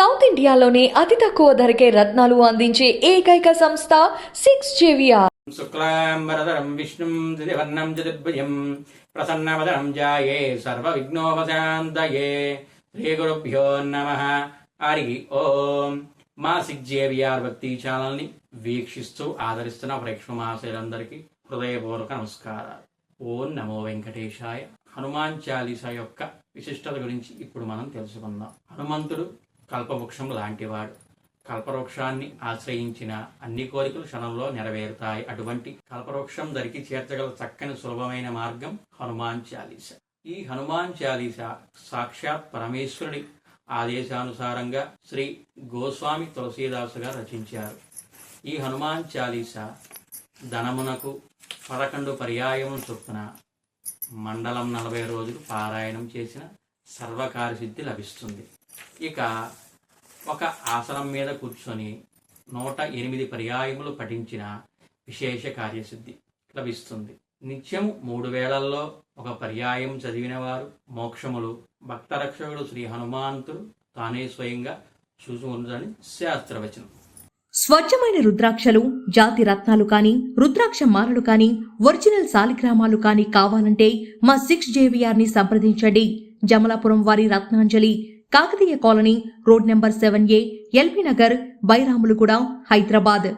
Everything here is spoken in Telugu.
సౌత్ ఇండియాలోనే అతి తక్కువ ధరకే రత్నాలు అందించే ఏకైక సంస్థ సిక్స్ జేవిఆర్. శుక్లాంబరధరం విష్ణుం దివర్ణం చతుర్భుజం ప్రసన్నవదనం జాయే సర్వవిఘ్నోపశాంతయే. శ్రీ గురుభ్యో నమ. హరి ఓం. మా సిక్స్ జేవిఆర్ భక్తి ఛానల్ని వీక్షిస్తూ ఆదరిస్తున్న ప్రేక్షక హృదయపూర్వక నమస్కారాలు. ఓం నమో వెంకటేశాయ. హనుమాన్ చాలీస యొక్క విశిష్టత గురించి ఇప్పుడు మనం తెలుసుకుందాం. హనుమంతుడు కల్పవృక్షం లాంటివాడు. కల్పవృక్షాన్ని ఆశ్రయించిన అన్ని కోరికలు క్షణంలో నెరవేరుతాయి. అటువంటి కల్పవృక్షం దరికి చేర్చగల చక్కని సులభమైన మార్గం హనుమాన్ చాలీస. ఈ హనుమాన్ చాలీస సాక్షాత్ పరమేశ్వరుడి ఆదేశానుసారంగా శ్రీ గోస్వామి తులసీదాసు గారు రచించారు. ఈ హనుమాన్ చాలీస ధనమునకు పదకొండు పర్యాయము చొప్పున మండలం నలభై రోజులు పారాయణం చేసిన సర్వకార్యసిద్ధి లభిస్తుంది. ఇక ఒక ఆసనం మీద కూర్చొని నూట ఎనిమిది పర్యాయములు పఠించిన విశేష కార్యసిద్ధి లభిస్తుంది. నిత్యం మూడు వేళల్లో ఒక పర్యాయం చదివిన వారు మోక్షములు భక్తరక్షకుడు శ్రీ హనుమంతుడు తానే స్వయంగా చూసుకుంటుందని శాస్త్రవచనం. స్వచ్ఛమైన రుద్రాక్షలు జాతి రత్నాలు కానీ రుద్రాక్ష మాలలు కానీ ఒరిజినల్ సాలిగ్రామాలు కానీ కావాలంటే మా సిక్స్ జేవిఆర్ని సంప్రదించండి. జమలాపురం వారి Ratnanjali Kakatiya colony road number seven A LB Nagar Bairamalguda Hyderabad